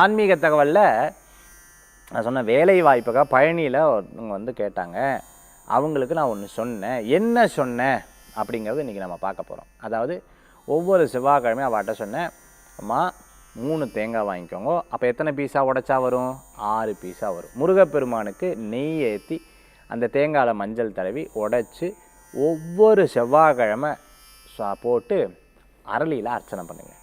ஆன்மீக தகவலில் நான் சொன்ன வேலை வாய்ப்புக்காக பழனியில் ஒருத்தவங்க வந்து கேட்டாங்க. அவங்களுக்கு நான் ஒன்று சொன்னேன். என்ன சொன்னேன்? அப்படிங்கிறது இன்றைக்கி நம்ம பார்க்க போகிறோம் அதாவது ஒவ்வொரு செவ்வாய்க்கிழமையும் அவட்ட சொன்னேன் அம்மா மூணு தேங்காய் வாங்கிக்கோங்க. அப்போ எத்தனை பீஸாக உடைச்சா வரும்? ஆறு பீஸாக வரும். முருகப்பெருமானுக்கு நெய் ஏற்றி அந்த தேங்காயில் மஞ்சள் தடவி உடைச்சி ஒவ்வொரு செவ்வாய்க்கிழமை போட்டு அரளியில் அர்ச்சனை பண்ணுங்கள்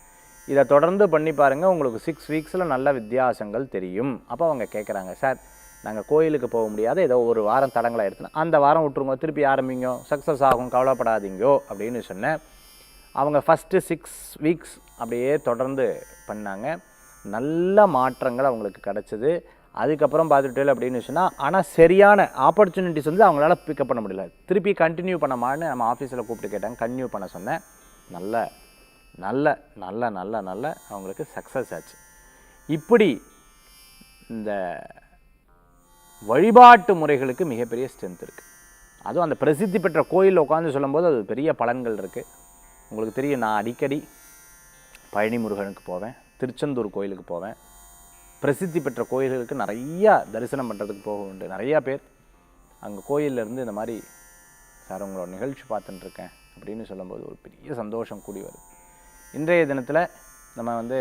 இதை தொடர்ந்து பண்ணி பாருங்கள் உங்களுக்கு சிக்ஸ் வீக்ஸில் நல்ல வித்தியாசங்கள் தெரியும். அப்போ அவங்க கேட்குறாங்க சார் நாங்கள் கோயிலுக்கு போக முடியாத ஏதோ ஒரு வாரம் தடங்களை எடுத்துனா அந்த வாரம் விட்டுருங்க திருப்பி ஆரம்பிங்க சக்ஸஸ் ஆகும் கவலைப்படாதீங்கோ அப்படின்னு சொன்னேன் அவங்க ஃபஸ்ட்டு சிக்ஸ் வீக்ஸ் அப்படியே தொடர்ந்து பண்ணாங்க. நல்ல மாற்றங்கள் அவங்களுக்கு கிடச்சிது. அதுக்கப்புறம் பார்த்துட்டு அப்படின்னு சொன்னால் ஆனால் சரியான ஆப்பர்ச்சுனிட்டிஸ் வந்து அவங்களால பிக்கப் பண்ண முடியல. திருப்பி கண்டினியூ பண்ணமான்னு நம்ம ஆஃபீஸில் கூப்பிட்டு கேட்டாங்க கண்டினியூ பண்ண சொன்னேன் நல்ல நல்ல நல்ல நல்ல நல்ல அவங்களுக்கு சக்ஸஸ் ஆச்சு. இப்படி இந்த வழிபாட்டு முறைகளுக்கு மிகப்பெரிய ஸ்ட்ரென்த் இருக்குது அதுவும் அந்த பிரசித்தி பெற்ற கோயிலில் உட்காந்து சொல்லும்போது அது பெரிய பலன்கள் இருக்குது உங்களுக்கு தெரியும் நான் அடிக்கடி பழனி முருகனுக்கு போவேன் திருச்செந்தூர் கோயிலுக்கு போவேன். பிரசித்தி பெற்ற கோயில்களுக்கு நிறையா தரிசனம் பண்ணுறதுக்கு போக உண்டு. நிறையா பேர் அங்கே கோயிலேருந்து இருந்து இந்த மாதிரி சார் உங்களோட நிகழ்ச்சி பார்த்துட்டுருக்கேன் அப்படின்னு சொல்லும்போது ஒரு பெரிய சந்தோஷம் கூடி வருது. இன்றைய தினத்தில் நம்ம வந்து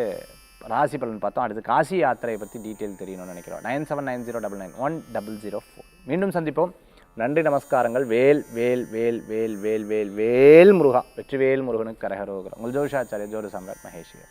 ராசி பலன் பார்த்தோம். அடுத்து காசி யாத்திரையை பற்றி டீட்டெயில் தெரியணும்னு நினைக்கிறோம். Nine seven nine zero double nine one double zero four மீண்டும் சந்திப்போம். நன்றி நமஸ்காரங்கள். வேல் வேல் வேல் வேல் வேல் வேல் வேல் முருகா. வெற்றிவேல் முருகனுக்கு கரகரோகரம். உங்கள் ஜோஷாச்சாரிய ஜோரு சம்ராட் மகேஷ்வர்.